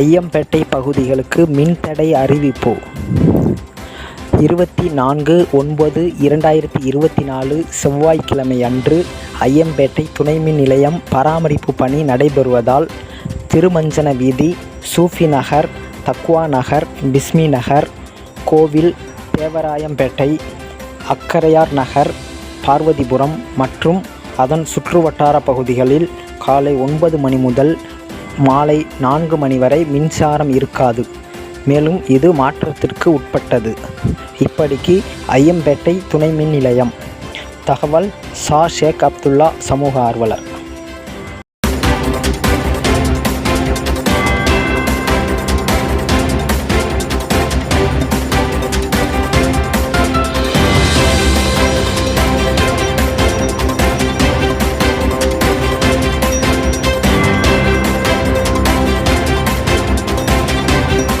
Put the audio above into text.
ஐயம்பேட்டை பகுதிகளுக்கு மின்தடை அறிவிப்பு. இருபத்தி நான்கு ஒன்பது இரண்டாயிரத்தி இருபத்தி நாலு செவ்வாய்க்கிழமை அன்று ஐயம்பேட்டை துணை மின் நிலையம் பராமரிப்பு பணி நடைபெறுவதால் திருமஞ்சன வீதி சூஃபி நகர் தக்வா நகர் பிஸ்மி நகர் கோவில் தேவராயம்பேட்டை அக்கரையார் நகர் பார்வதிபுரம் மற்றும் அதன் சுற்றுவட்டார பகுதிகளில் காலை ஒன்பது மணி முதல் மாலை நான்கு மணி வரை மின்சாரம் இருக்காது. மேலும் இது மாற்றத்திற்கு உட்பட்டது. இப்படிக்கு ஐயம்பேட்டை துணை மின் நிலையம். தகவல் சா. ஷேக் அப்துல்லா சமூக ஆர்வலர்.